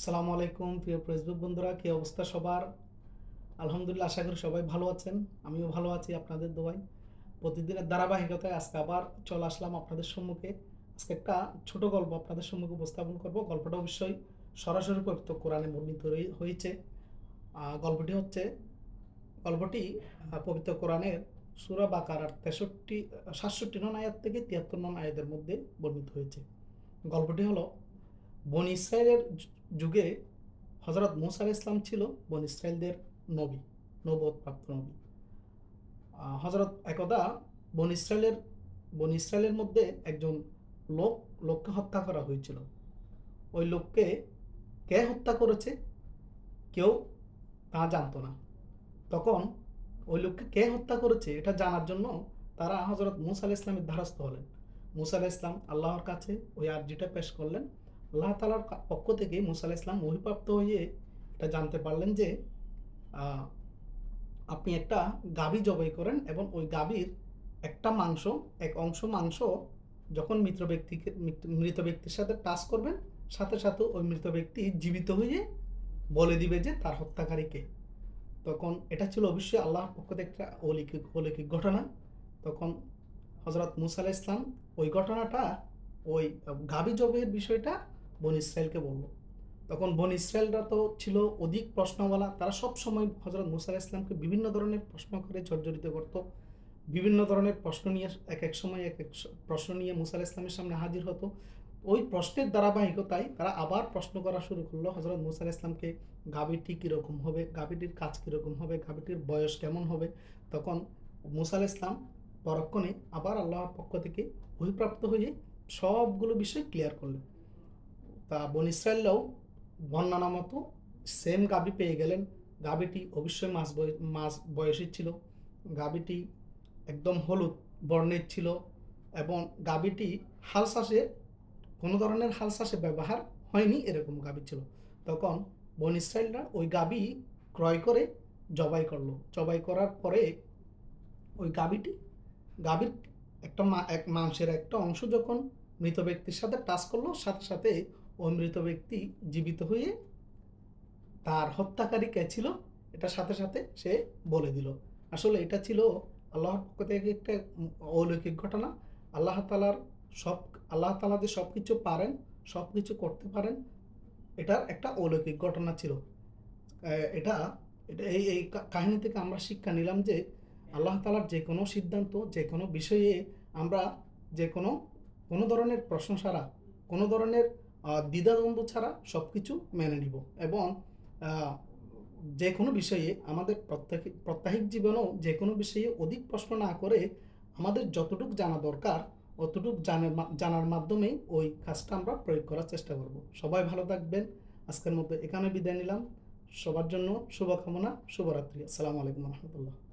আসসালামু আলাইকুম, প্রিয় ফেসবুক বন্ধুরা, কি অবস্থা সবার? আলহামদুলিল্লাহ, আশা করি সবাই ভালো আছেন। আমিও ভালো আছি আপনাদের দোয়াই প্রতিদিনের ধারাবাহিকতায় আজকে আবার চলে আসলাম আপনাদের সম্মুখে। আজকে একটা ছোট গল্প আপনাদের সম্মুখে উপস্থাপন করব। গল্পটা অবশ্যই সরাসরি পবিত্র কোরআনে বর্ণিত হয়েছে। গল্পটি হচ্ছে, গল্পটি পবিত্র কোরআনের সুরা বাকার তেষট্টি, সাতষট্টি নন আয়াত থেকে তিয়াত্তর নন আয়াতের মধ্যে বর্ণিত হয়েছে। গল্পটি হলো বন ইসরায়েলের যুগে হজরত মুসা ইসলাম ছিল বন ইসরায়েলদের নবী নবদ প্রাপ্ত নবী হজরত একদা বন ইসরায়েলের বন ইসরায়েলের মধ্যে একজন লোক, লোককে হত্যা করা হয়েছিল। ওই লোককে কে হত্যা করেছে? কেউ তা জানতো না। তখন ওই লোককে কে হত্যা করেছে এটা জানার জন্য তারা হজরত মুসা আলাহ ইসলামের ধারস্থ হলেন। মুসা আলাহ ইসলাম আল্লাহর কাছে ওই আর্জিটা পেশ করলেন। আল্লাহ তালার পক্ষ থেকে মুসা ইসলাম মহিপ্রাপ্ত হয়ে এটা জানতে পারলেন যে আপনি একটা গাভী জবাই করেন এবং ওই গাভীর একটা মাংস, এক অংশ মাংস যখন মৃত ব্যক্তিকে, মৃত- ব্যক্তির সাথে টাচ করবেন, সাথে সাথে ওই মৃত ব্যক্তি জীবিত হয়ে বলে দিবে যে তার হত্যাকারীকে তখন এটা ছিল অবশ্যই আল্লাহর পক্ষ থেকে একটা অলৌকিক অলৌকিক ঘটনা। তখন হজরত মুসা ইসলাম ওই ঘটনাটা, ওই গাবি জবের বিষয়টা বন ইসরায়েলকে বলল। তখন বন ইসরায়েলরা তো ছিল অধিক প্রশ্নওয়ালা। তারা সব সময় হজরত মুসা ইসলামকে বিভিন্ন ধরনের প্রশ্ন করে জর্জরিত করত। বিভিন্ন ধরনের প্রশ্ন নিয়ে এক এক সময় এক এক প্রশ্ন নিয়ে মুসা ইসলামের সামনে হাজির হতো। ওই প্রশ্নের ধারাবাহিকতায় তারা আবার প্রশ্ন করা শুরু করল হজরত মুসা ইসলামকে গাভীটি কীরকম হবে? গাভীটির কাজ কীরকম হবে? গাভীটির বয়স কেমন হবে? তখন মুসা ইসলাম পরক্ষণে আবার আল্লাহর পক্ষ থেকে অভিপ্রাপ্ত হয়ে সবগুলো বিষয় ক্লিয়ার করলেন। তা বন ইসরায়েলরাও বর্ণনা মতো সেম গাভী পেয়ে গেলেন। গাভীটি অবশ্যই মাস মাস বয়সী ছিল। গাভীটি একদম হলুদ বর্ণের ছিল এবং গাভীটি হাল কোনো ধরনের হাল ব্যবহার হয়নি এরকম গাভী ছিল। তখন বন ইসরায়েলরা ওই গাভী ক্রয় করে জবাই করল। জবাই করার পরে ওই গাভীটি, গাভীর একটা মা, এক মাংসের একটা অংশ যখন মৃত ব্যক্তির সাথে টাচ করল, সাথে সাথে ওই মৃত ব্যক্তি জীবিত হয়ে তার হত্যাকারী কে ছিল, এটা সাথে সাথে সে বলে দিল। আসলে এটা ছিল আল্লাহর পক্ষ থেকে একটা অলৌকিক ঘটনা। আল্লাহ তালার সব, আল্লাহ তালা যে সব কিছু পারেন সব কিছু করতে পারেন, এটার একটা অলৌকিক ঘটনা ছিল। এটা এটা এই এই কাহিনী থেকে আমরা শিক্ষা নিলাম যে আল্লাহ তালার যে কোনো সিদ্ধান্ত, যে কোনো বিষয়ে আমরা যে কোনো কোনো ধরনের প্রশ্ন ছাড়া কোনো ধরনের দ্বিধাদ্বন্দ্ব ছাড়া সব কিছু মেনে নিব এবং যে কোনো বিষয়ে আমাদের প্রত্যেক, প্রত্যাহিক জীবনেও যে কোনো বিষয়ে অধিক প্রশ্ন না করে আমাদের যতটুকু জানা দরকার, অতটুকু জানার জানার মাধ্যমে ওই কাজটা আমরা প্রয়োগ করার চেষ্টা করব। সবাই ভালো থাকবেন। আজকের মতো এখানে বিদায় নিলাম। সবার জন্য শুভকামনা। শুভরাত্রি। আসসালামু আলাইকুম রহমতুল্লাহ।